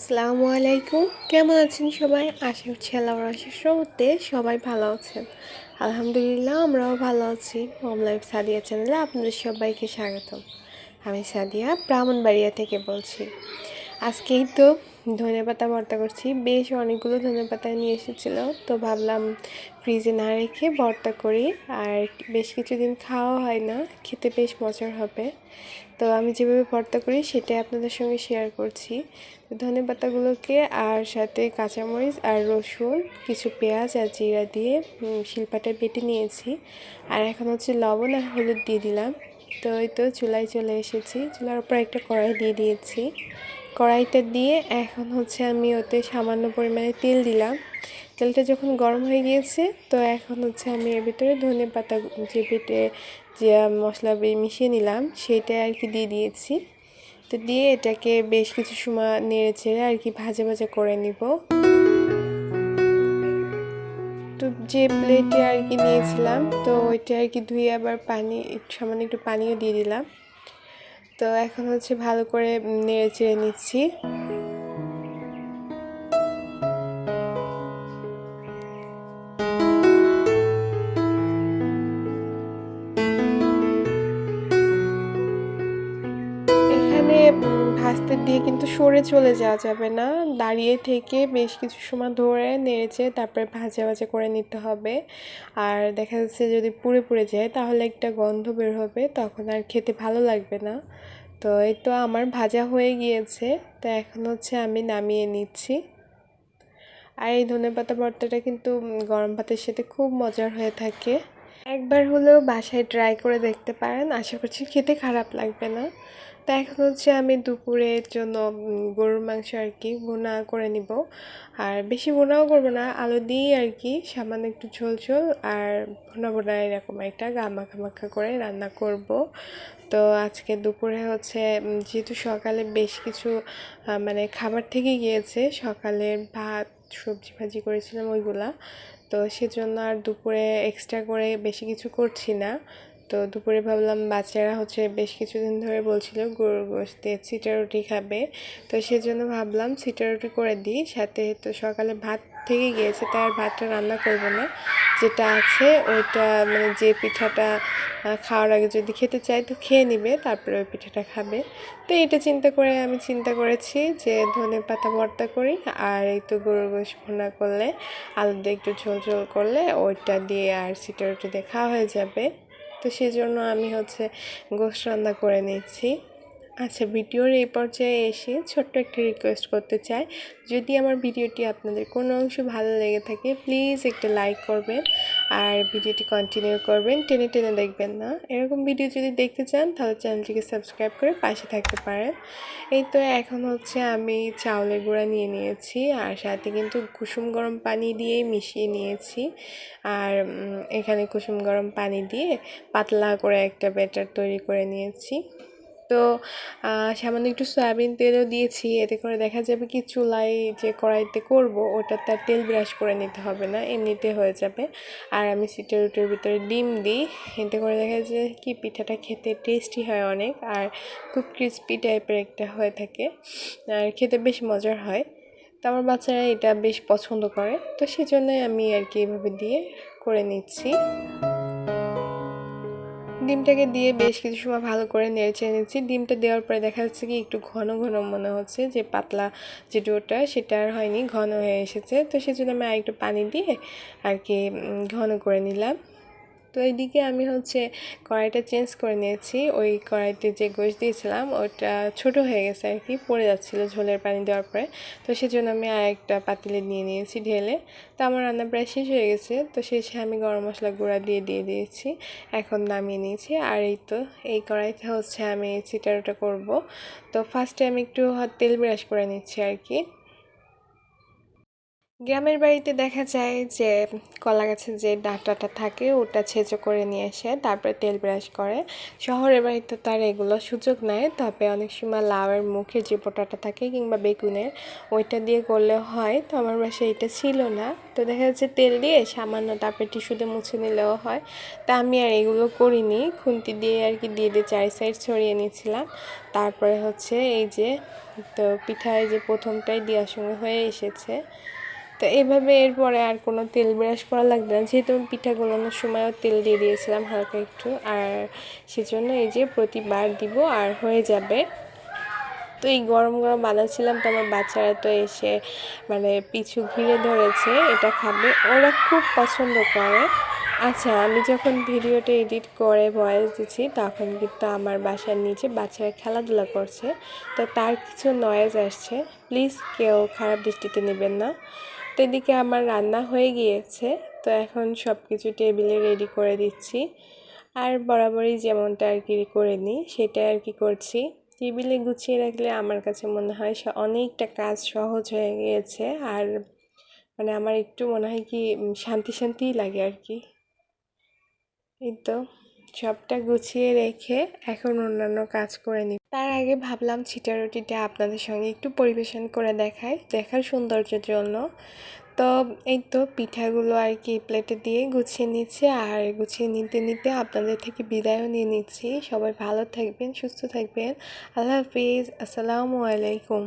আসসালামু আলাইকুম। কেমন আছেন সবাই? আশা করছি আল্লাহ রহমতে সবাই ভালো আছেন। আলহামদুলিল্লাহ, আমরাও ভালো আছি। হোম লাইফ সাদিয়া চ্যানেলে আপনাদের সবাইকে স্বাগতম। আমি সাদিয়া, ব্রাহ্মণবাড়িয়া থেকে বলছি। আজকেই তো ধনে পাতা ভর্তা করছি। বেশ অনেকগুলো ধনে পাতা নিয়ে এসেছিল। তো ভাবলাম ফ্রিজে না রেখে ভর্তা করি। আর বেশ কিছুদিন খাওয়া হয় না, খেতে বেশ মজার হবে। তো আমি যেভাবে ভর্তা করি সেটাই আপনাদের সঙ্গে শেয়ার করছি। ধনে পাতাগুলোকে আর সাথে কাঁচামরিচ আর রসুন, কিছু পেঁয়াজ আর জিরা দিয়ে শিলপাটা বেটে নিয়েছি। আর এখন হচ্ছে লবণ আর হলুদ দিয়ে দিলাম। তো ওই তো চুলায় চলে এসেছি। চুলার উপর একটা কড়াই দিয়ে দিয়েছি। কড়াইটা দিয়ে এখন হচ্ছে আমি ওতে সামান্য পরিমাণে তেল দিলাম। তেলটা যখন গরম হয়ে গিয়েছে, তো এখন হচ্ছে আমি এর ভিতরে ধনে পাতা যে পেটে যে মশলা মিশিয়ে নিলাম, সেইটা আর কি দিয়ে দিয়েছি। তো দিয়ে এটাকে বেশ কিছু সময় নেড়ে ছেড়ে আর কি ভাজা ভাজা করে নিব। তো যে প্লেটে আর কি নিয়েছিলাম, তো ওইটা আর কি ধুয়ে আবার পানি, সামান্য একটু পানিও দিয়ে দিলাম। তো এখন হচ্ছে ভালো করে নেড়ে চেড়ে নিচ্ছি। এখানে ভাজতে দিয়ে কিন্তু সরে চলে যাওয়া যাবে না। দাঁড়িয়ে থেকে বেশ কিছু সময় ধরে নেড়েছে তারপরে ভাজা ভাজা করে নিতে হবে। আর দেখা যাচ্ছে যদি পুড়ে পুড়ে যায় তাহলে একটা গন্ধ বের হবে, তখন আর খেতে ভালো লাগবে না। তো এই তো আমার ভাজা হয়ে গিয়েছে। তো এখন হচ্ছে আমি নামিয়ে নিচ্ছি। আর এই ধনে পাতা ভর্তাটা কিন্তু গরম ভাতের সাথে খুব মজার হয়ে থাকে। একবার হলেও বাসায় ট্রাই করে দেখতে পারেন। আশা করছি খেতে খারাপ লাগবে না। তো এখন হচ্ছে আমি দুপুরের জন্য গরুর মাংস আর কি ভুনা করে নিব। আর বেশি ভুনাও করব না, আলু দিয়ে আর কি সামান্য একটু ঝোল ঝোল আর ভুনা ভুনা এরকম একটা গামাখা মাখা করে রান্না করব। তো আজকে দুপুরে হচ্ছে যেহেতু সকালে বেশ কিছু মানে খাবার থেকে গিয়েছে, সকালের ভাত, সবজি ভাজি করেছিলাম ওইগুলা। তো সেজন্য আর দুপুরে এক্সট্রা করে বেশি কিছু করছি না। তো দুপুরে ভাবলাম বাচ্চারা হচ্ছে বেশ কিছুদিন ধরে বলছিল, গরুর দিয়ে চিটা রুটি খাবে। তো সেজন্য ভাবলাম চিটা রুটি করে দিই। সাথে তো সকালে ভাত থেকে গিয়েছে, তাই আর ভাতটা রান্না করব না। যেটা আছে, ওইটা মানে যে পিঠাটা খাওয়ার আগে যদি খেতে চাই তো খেয়ে নিবে, তারপরে ওই পিঠাটা খাবে। তো এটা চিন্তা করে আমি চিন্তা করেছি যে ধনে পাতা ভর্তা করি, আর এই তো গরুর গোশ ভুনা করলে, আলু দিয়ে একটু ঝোল ঝোল করলে, ওইটা দিয়ে আর সিটা রুটি দিয়ে খাওয়া হয়ে যাবে। তো সেজন্য আমি হচ্ছে গোশ রান্না করে নিচ্ছি। আচ্ছা ভিডিওর এই পর্যায়ে এসে ছোট্ট একটা রিকোয়েস্ট করতে চাই। যদি আমার ভিডিওটি আপনাদের কোনো অংশ ভালো লেগে থাকে প্লিজ একটা লাইক করবেন আর ভিডিওটি কন্টিনিউ করবেন। টেনে টেনে দেখবেন না। এরকম ভিডিও যদি দেখতে চান, তাহলে চ্যানেলটিকে সাবস্ক্রাইব করে পাশে থাকতে পারেন। এই তো এখন হচ্ছে আমি চাউলের গুঁড়া নিয়ে নিয়েছি আর সাথে কিন্তু কুসুম গরম পানি দিয়েই মিশিয়ে নিয়েছি। আর এখানে কুসুম গরম পানি দিয়ে পাতলা করে একটা ব্যাটার তৈরি করে নিয়েছি। তো সামান্য একটু সয়াবিন তেলও দিয়েছি, এতে করে দেখা যাবে কি চুলায় যে কড়াইতে করব ওটা তার তেল ব্রাশ করে নিতে হবে না, এমনিতে হয়ে যাবে। আর আমি সিটের রুটির ভিতরে ডিম দিই, এতে করে দেখা যায় কি পিঠাটা খেতে টেস্টি হয় অনেক, আর খুব ক্রিস্পি টাইপের একটা হয়ে থাকে, আর খেতে বেশ মজার হয়। তো আমার বাচ্চারা এটা বেশ পছন্দ করে, তো সেজন্যই আমি আর কি এভাবে দিয়ে করে নিচ্ছি। ডিমটাকে দিয়ে বেশ কিছু সময় ভালো করে নেড়ে নিচ্ছি। ডিমটা দেওয়ার পরে দেখা যাচ্ছে কি একটু ঘন ঘন মনে হচ্ছে যে পাতলা যে ডোটা সেটা আর হয়নি, ঘন হয়ে এসেছে। তো সেজন্য আমি আর একটু পানি দিয়ে আর কি ঘন করে নিলাম। তো এইদিকে আমি হচ্ছে কড়াইটা চেঞ্জ করে নিয়েছি। ওই কড়াইতে যে গোশ দিয়েছিলাম, ওটা ছোট হয়ে গেছে আর কি, পড়ে যাচ্ছিল ঝোলের পানি দেওয়ার পরে। তো সেজন্য আমি আর একটা পাতিলে নিয়ে নিয়েছি ঢেলে। তো আমার রান্না প্রায় শেষ হয়ে গেছে। তো শেষে আমি গরম মশলা গুঁড়া দিয়ে দিয়ে দিয়েছি। এখন নামিয়ে নিয়েছি। আর এই তো, এই কড়াইতে হচ্ছে আমি চিটারোটা করব। তো ফার্স্টে আমি একটু তেল ব্রাশ করে নিচ্ছি আর কি। গ্রামের বাড়িতে দেখা যায় যে, কলা গাছের যে ডাঁটাটা থাকে, ওটা ছেঁচো করে নিয়ে এসে তারপরে তেল ব্রাশ করে। শহরের বাড়িতে তার এগুলো সুযোগ নেয় তবে অনেক সময় লাউয়ের মুখে যে পোটাটা থাকে কিংবা বেগুনের, ওইটা দিয়ে করলে হয়। তো আমার বাসায় এটা ছিল না। তো দেখা যাচ্ছে তেল দিয়ে সামান্য তারপরে টিস্যু দিয়ে মুছে নিলেও হয়। তা আমি আর এগুলো করিনি। খুন্তি দিয়ে আর কি দিয়ে দিয়ে চারি সাইড ছড়িয়ে নিয়েছিলাম। তারপরে হচ্ছে এই যে, তো পিঠায় যে প্রথমটাই দেওয়ার সঙ্গে হয়ে এসেছে। তো এভাবে এরপরে আর কোনো তেল ব্রাশ করা লাগবে না। যেহেতু আমি পিঠা গোলানোর সময়ও তেল দিয়ে দিয়েছিলাম হালকা একটু। আর সেজন্য এই যে প্রতিবার দিব আর হয়ে যাবে। তো এই গরম গরম বানাচ্ছিলাম তো আমার বাচ্চারা তো এসে মানে পিছু ঘিরে ধরেছে, এটা খাবে। ওরা খুব পছন্দ করে। আচ্ছা আমি যখন ভিডিওটা এডিট করে ভয়েস দিচ্ছি, তখন কিন্তু আমার বাসার নিচে বাচ্চারা খেলাধুলা করছে। তো তার কিছু নয়েজ আসছে। প্লিজ কেউ খারাপ দৃষ্টিতে নেবেন না। এদিকে আমার রান্না হয়ে গিয়েছে, তো এখন সব কিছু টেবিলে রেডি করে দিচ্ছি। আর বরাবরই যেমনটা আর কি করে নিই, সেটাই আর কি করছি। টেবিলে গুছিয়ে রাখলে আমার কাছে মনে হয় অনেকটা কাজ সহজ হয়ে গিয়েছে, আর মানে আমার একটু মনে হয় কি শান্তি শান্তিই লাগে আর কি। এই তো, সবটা গুছিয়ে রেখে এখন অন্যান্য কাজ করে নিই আগে ভাবলাম ছিটা রুটিটা আপনাদের সঙ্গে একটু পরিবেশন করে দেখাই, দেখার সৌন্দর্যের জন্য। তো এই তো পিঠাগুলো আর কি প্লেটে দিয়ে গুছিয়ে নিচ্ছি আর গুছিয়ে নিতে নিতে আপনাদের থেকে বিদায়ও নিয়ে নিচ্ছি। সবাই ভালো থাকবেন, সুস্থ থাকবেন। আল্লাহ হাফিজ, আসসালামু আলাইকুম।